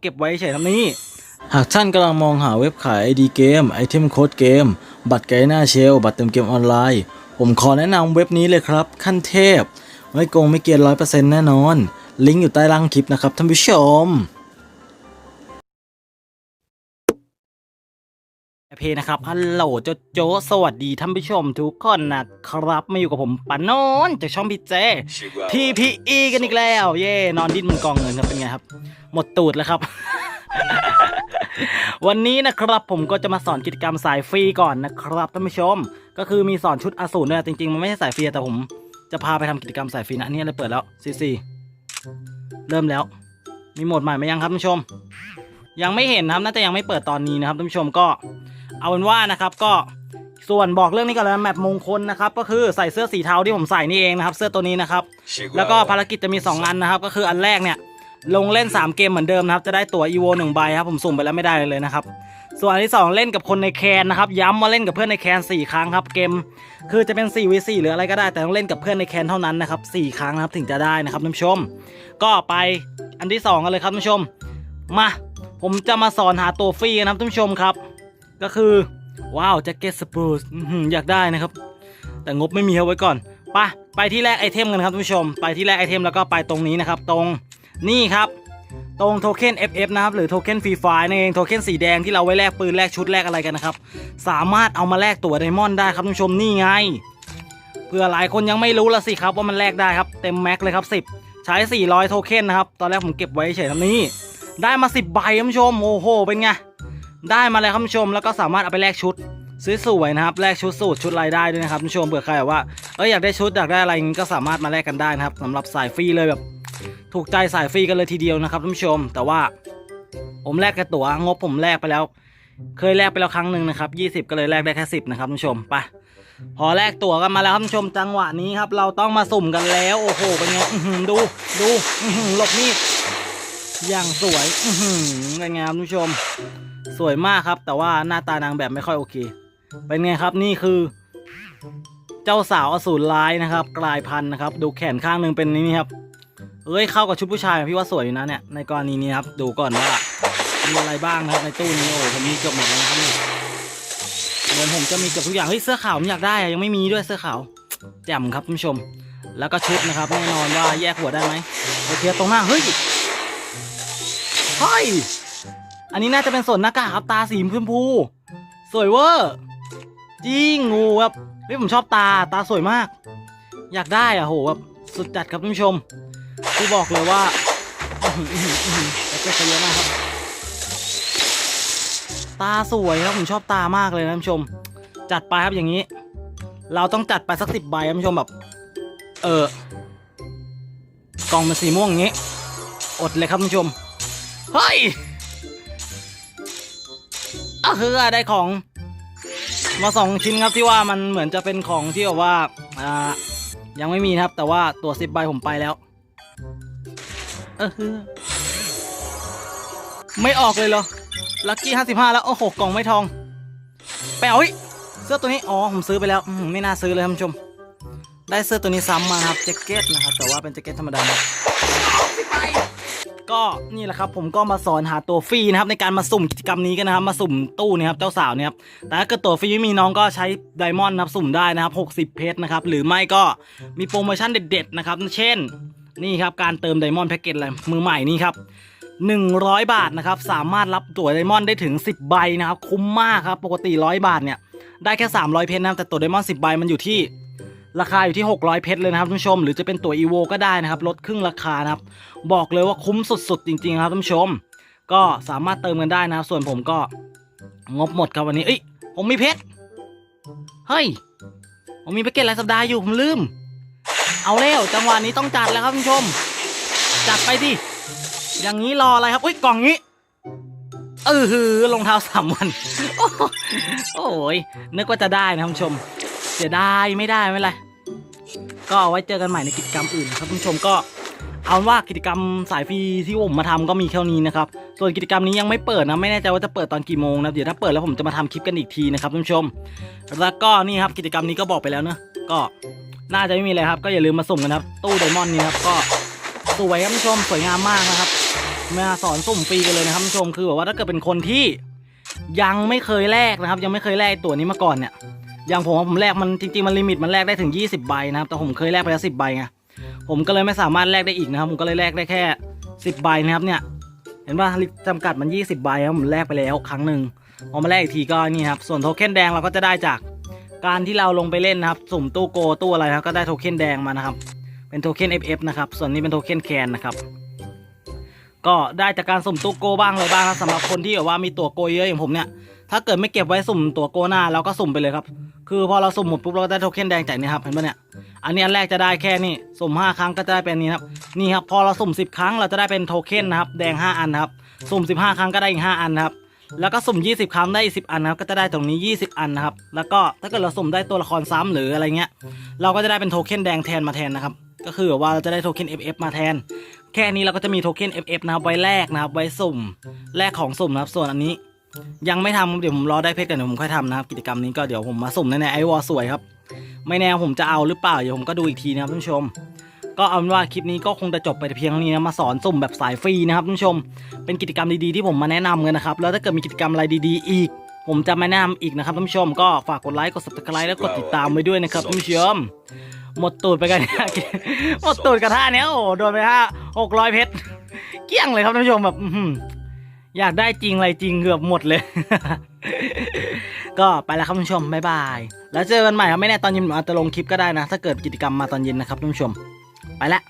เก็บไว้เฉยๆครับนี่หากท่านกำลังมองหาเว็บขาย ID เกมไอเทมโค้ดเกม บัตรไกด์หน้าเชล บัตรเติมเกมออนไลน์ ผมขอแนะนำเว็บนี้เลยครับ ขั้นเทพ ไม่โกงไม่เกียนร้อยเปอร์เซ็นต์แน่นอน ลิงก์อยู่ใต้ล่างคลิปนะครับท่านผู้ชม เพนะครับฮัลโหลโจโจสวัสดีท่านผู้ชมทุกคนนะครับมาอยู่กับผมปานนนจากช่องพี่เจ TPE กันอีกแล้ว เย่นอนดิ้นมันกองเงินครับเป็นไงครับ หมดตูดแล้วครับ วันนี้นะครับผมก็จะมาสอนกิจกรรมสายฟรีก่อนนะครับท่านผู้ชม ก็คือมีสอนชุดอสูรด้วยจริงๆ มันไม่ใช่สายฟรีแต่ผมจะพาไปทำกิจกรรมสายฟรีนะอันนี่เลยเปิดแล้วซีซีเริ่มแล้ว มีโหมดใหม่ไหมยังครับท่านผู้ชมยังไม่เห็นนะครับน่าจะยังไม่เปิดตอนนี้นะครับท่านผู้ชมก็ เอาเป็นว่านะครับก็ส่วนบอกเรื่องนี้ก่อนแล้วแมปมงคลนะครับก็คือใส่เสื้อสีเทาที่ผมใส่นี่เองนะครับ เสื้อตัวนี้นะครับ แล้วก็ภารกิจจะมี 2 อันนะครับ ก็คืออันแรกเนี่ยลงเล่น 3 เกมเหมือนเดิมนะครับ จะได้ตั๋ว EVO 1ใบครับผมสุ่มไปแล้วไม่ได้เลยนะครับ ส่วนอันที่ 2 เล่นกับคนในแคนนะครับ ย้ำว่าเล่นกับเพื่อนในแคน4 ครั้งครับเกม คือจะเป็น4 v 4หรืออะไรก็ได้แต่ต้องเล่นกับเพื่อนในแคนเท่านั้นนะครับ4ครั้งนะครับถึงจะได้นะครับท่านผู้ชม ก็ไปอันที่ 2 กันเลยครับท่านผู้ชม มา ผมจะมาสอนหาตัวฟรีนะครับท่านผู้ชมครับ ก็คือว้าวแจ็คเก็ตสปูสอยากได้นะครับ แต่งบไม่มีเอาไว้ก่อนไปไปที่แรกไอเทมกันครับท่านผู้ชม ไปที่แรกไอเทมแล้วก็ไปตรงนี้นะครับ ตรงนี่ครับ ตรงโทเค็น FF นะครับ หรือโทเค็นฟรีไฟนั่นเองโทเค็นสีแดงที่เราไว้แลกปืนแลกชุดแลกอะไรกันนะครับ สามารถเอามาแลกตั๋วไดมอนด์ได้ครับท่านผู้ชมนี่ไงเพื่อหลายคนยังไม่รู้ละสิครับว่ามันแลกได้ครับเต็มแม็กเลยครับ 10 ใช้ 400 โทเค็นนะครับ ตอนแรกผมเก็บไว้เฉยๆนี่ได้มา 10 ใบท่านผู้ชมโอ้โหเป็นไง ได้มาเลยครับผู้ชมแล้วก็สามารถเอาไปแลกชุดสวยๆนะครับแลกชุดสูตรชุดรายได้ด้วยนะครับผู้ชมเผื่อใครแบบว่าเอออยากได้ชุดอยากได้อะไรอย่างงี้ก็สามารถมาแลกกันได้นะครับสำหรับสายฟรีเลยแบบ ถูกใจสายฟรีกันเลยทีเดียวนะครับท่านผู้ชม แต่ว่า ผมแลกแค่ตั๋วงบผมแลกไปแล้ว เคยแลกไปแล้วครั้งหนึ่งนะครับ20 ก็เลยแลกได้แค่10นะครับท่านผู้ชมไปพอแลกตั๋วกันมาแล้วครับท่านผู้ชมจังหวะนี้ครับ เราต้องมาสุ่มกันแล้ว โอ้โหเป็นไงดูดูอื้อหือหลบนี่ อย่างสวย อื้อหือเป็นไงครับท่านผู้ชม สวยมากครับ แต่ว่าหน้าตานางแบบไม่ค่อยโอเค เป็นไงครับนี่คือ เจ้าสาวอสูรร้ายนะครับ กลายพันธุ์นะครับ ดูแขนข้างหนึ่งเป็นนี่ครับ เอ้ยเข้ากับชุดผู้ชายพี่ว่าสวยอยู่นะเนี่ย ในกรณีนี้ครับ ดูก่อนว่ามีอะไรบ้างนะครับในตู้นี้โอ้ผมมีเกือบหมดแล้วครับนี่เหมือนผมจะมีเกือบทุกอย่างเฮ้ยเสื้อขาวผมอยากได้อะยังไม่มีด้วยเสื้อขาวแจ่มครับท่านผู้ชม แล้วก็ชุดนะครับแน่นอนว่าแยกหัวได้ไหมโอเคตรงหน้าเฮ้ย เฮ้ย อันนี้น่าจะเป็นส่วนหน้ากากครับตาสีชมพู สวยเวอร์จริงงูแบบเฮ้ยผมชอบตาตาสวยมาก อยากได้อะโหแบบสุดจัดครับท่านผู้ชมที่บอกเลยว่าอื้อหืออื้อหืออื้อหือแต่ก็เยอะมากครับ ตาสวยครับผมชอบตามากเลยนะท่านผู้ชม จัดไปครับอย่างนี้ เราต้องจัดไปสักสิบใบท่านผู้ชมแบบ เออกล่องมันสีม่วงอย่างนี้ อดเลยครับท่านผู้ชม เฮ้ยอะคือได้ของ มาสองชิ้นครับที่ว่ามันเหมือนจะเป็นของที่แบบว่าอ่ายังไม่มีครับ แต่ว่าตัวสิบใบผมไปแล้วเออคือไม่ออกเลยเหรอ ลัคกี้ห้าสิบห้าแล้ว โอ้โห กล่องไม่ทองไปเอาเฮ้ยเสื้อตัวนี้ อ๋อ ผมซื้อไปแล้วมไม่น่าซื้อเลยท่านผู้ชม ได้เสื้อตัวนี้ซ้ำมาครับแจ็คเก็ตนะครับ แต่ว่าเป็นแจ็คเก็ตธรรมดาครับ ก็นี่แหละครับผมก็มาสอนหาตัวฟรีนะครับในการมาสุ่มกิจกรรมนี้กันนะครับมาสุ่มตู้นะครับเจ้าสาวเนี่ยครับแต่ถ้าเกิดตัวฟรีไม่มีน้องก็ใช้ไดมอนด์นะครับสุ่มได้นะครับ60 เพชรนะครับหรือไม่ก็มีโปรโมชั่นเด็ดๆนะครับเช่นนี่ครับการเติมไดมอนด์แพ็กเกจอะไรมือใหม่นี่ครับ100 บาทนะครับสามารถรับตั๋วไดมอนด์ได้ถึง 10 ใบนะครับคุ้มมากครับปกติ 100 บาทเนี่ยได้แค่ 300 เพชรนะครับแต่ตั๋วไดมอนด์10 ใบมันอยู่ที่ ราคาอยู่ที่ 600 เพชรเลยนะครับท่านผู้ชม หรือจะเป็นตั๋ว EVO ก็ได้นะครับ ลดครึ่งราคานะครับ บอกเลยว่าคุ้มสุดๆ จริงๆครับท่านผู้ชม ก็สามารถเติมกันได้นะครับ ส่วนผมก็งบหมดครับวันนี้ เอ้ย ผมมีเพชร เฮ้ย ผมมีแพ็กเกจรายสัปดาห์อยู่ผมลืม เอาแล้วจังหวะนี้ต้องจัดแล้วครับท่านผู้ชม จัดไปดิ อย่างนี้รออะไรครับ อุ้ยกล่องนี้เออหือรองเท้าสามวันโอ้โหโอ้ยนึกว่าจะได้นะท่านผู้ชมเสียดายไม่ได้ไม่เป็นไร ก็เอาไว้เจอกันใหม่ในกิจกรรมอื่นครับท่านผู้ชมก็เอาเป็นว่ากิจกรรมสายฟรีที่ผมมาทำก็มีแค่นี้นะครับ ส่วนกิจกรรมนี้ยังไม่เปิดนะ ไม่แน่ใจว่าจะเปิดตอนกี่โมงนะเดี๋ยวถ้าเปิดแล้วผมจะมาทำคลิปกันอีกทีนะครับท่านผู้ชม แล้วก็นี่ครับกิจกรรมนี้ก็บอกไปแล้วเนอะก็น่าจะไม่มีอะไรครับ ก็อย่าลืมมาสุ่มกันครับ ตู้ไดมอนด์นี่ครับก็สวยครับท่านผู้ชมสวยงามมากนะครับมาสอนสุ่มฟรีกันเลยนะครับท่านผู้ชมคือแบบว่าถ้าเกิดเป็นคนที่ยังไม่เคยแลกนะครับ ยังไม่เคยแลกตัวนี้มาก่อนเนี่ย อย่างผมผมแลกมันจริงๆมันลิมิตมันแลกได้ถึง 20 ใบนะครับ แต่ผมเคยแลกไปแล้ว10ใบไงผมก็เลยไม่สามารถแลกได้อีกนะครับ ผมก็เลยแลกได้แค่ 10 ใบนะครับเนี่ย เห็นว่าจำกัดมัน 20 ใบครับผมแลกไปแล้วครั้งหนึ่งพอมาแลกอีกทีก็นี่ครับส่วนโทเค็นแดงเราก็จะได้จากการที่เราลงไปเล่นนะครับ สุ่มตู้โกตู้อะไรนะครับก็ได้โทเค็นแดงมานะครับ เป็นโทเค็น FF นะครับ ส่วนนี้เป็นโทเค็นแคนนะครับ ก็ได้จากการสุ่มตู้โกบ้างเลยบ้างครับสำหรับคนที่แบบว่ามีตัวโกเยอะอย่างผมเนี่ย ถ้าเกิดไม่เก็บไว้สุ่มตัวโกหน้าเราก็สุ่มไปเลยครับ คือพอเราสุ่มหมดปุ๊บเราก็ได้โทเค็นแดงจากนี่ครับเห็นปะเนี่ยอันนี้อันแรกจะได้แค่นี้สุ่ม5 ครั้งก็จะได้เป็นนี้ครับนี่ครับพอเราสุ่ม 10 ครั้งเราจะได้เป็นโทเค็นนะครับแดง 5 อันครับสุ่ม 15 ครั้งก็ได้อีก 5 อันครับแล้วก็สุ่ม 20 ครั้งได้อีก10 อันนะครับก็จะได้ตรงนี้ 20 อันนะครับแล้วก็ถ้าเกิดเราสุ่มได้ตัวละครซ้ำหรืออะไรเงี้ยเราก็จะได้เป็นโทเค็นแดงแทนมาแทนนะครับก็คือแบบว่าเราจะได้โทเค็น FF มาแทน แค่นี้เราก็จะมีโทเค็น FF นะครับไว้แลกนะครับไว้สุ่มแลกของสุ่มนะครับส่วนอันนี้ ยังไม่ทำเดี๋ยวผมรอได้เพชรกันเดี๋ยวผมค่อยทำนะครับกิจกรรมนี้ก็เดี๋ยวผมมาสุ่มในไอวอลสวยครับไม่แน่ผมจะเอาหรือเปล่าเดี๋ยวผมก็ดูอีกทีนะครับท่านผู้ชม ก็เอาเป็นว่าคลิปนี้ก็คงจะจบไปเพียงเท่านี้นะมาสอนสุ่มแบบสายฟรีนะครับท่านผู้ชม เป็นกิจกรรมดีๆที่ผมมาแนะนำกันนะครับแล้วถ้าเกิดมีกิจกรรมอะไรดีๆ อีก ผมจะมาแนะนำอีกนะครับท่านผู้ชม ก็ฝากกดไลค์กด subscribe แล้วกดติดตามไว้ด้วยนะครับท่านผู้ชมหมดตูดไปกันเนี่ยหมดตูดกระท่าเนี้ยโอ้โหโดนไปห้าหกร้อยเพชรเกลี้ยงเลยครับท่านผู้ชมแบบ อยากได้จริงอะไรจริงเกือบหมดเลย ก็ไปแล้วครับท่านผู้ชมบ๊ายบาย แล้วเจอกันใหม่ครับไม่แน่ตอนเย็นอาจจะลงคลิปก็ได้นะ ถ้าเกิดกิจกรรมมาตอนเย็นนะครับท่านผู้ชม ไปละ